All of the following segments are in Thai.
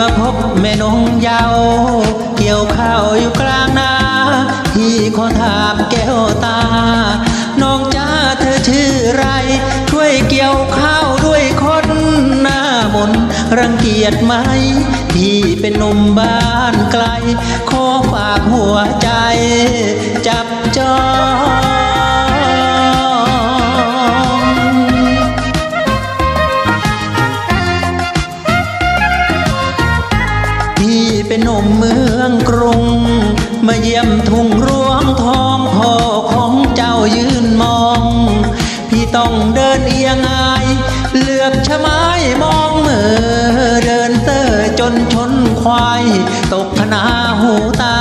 มาพบแม่นงเยาวเกี่ยวข้าวอยู่กลางนาพี่ขอถามแก้วตา น้องจ้าเธอชื่อไร ช่วยเกี่ยวข้าวด้วยคนหน้ามนรังเกียจไหม พี่เป็นหนุ่มบ้านไกล ขอฝากหัวใจ จับจอง เป็นหนุ่มเมืองกรุง มาเยี่ยมทุ่งรวงทองพ่อของเจ้ายืนมอง พี่ต้องเดินเอียงอาย เลือกชะไม้มองเมื่อเดินเตอจนชนควาย ตกพนาหูตา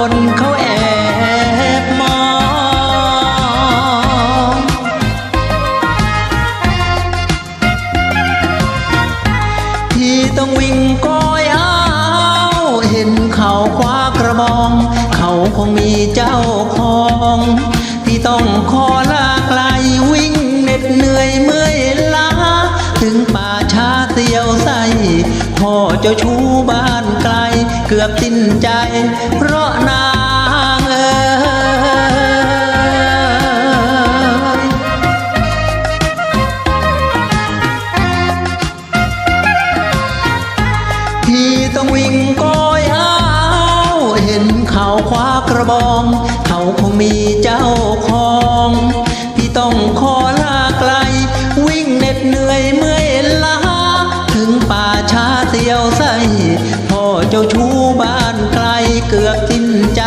คนเขาแอบมอง ที่ต้องวิ่งก้อยอ้าวเห็นเขาคว้ากระบอง เขาคงมีเจ้าของ ที่ต้องขอลาไกลวิ่งเหน็ดเหนื่อยเมื่อยล้า ถึงป่าช้าเสียวใสพ่อเจ้าชู้บ้านไกล เกือบสิ้นใจ พี่ต้องวิ่งก้อยเอ้าเห็นเขาคว้ากระบอง เขาคงมีเจ้าของ พี่ต้องขอลาไกล วิ่งเหน็ดเหนื่อยเมื่อเห็นลาถึงป่าช้าเสียวใสพ่อเจ้าชู้บ้านไกลเกือบทิ้นใจ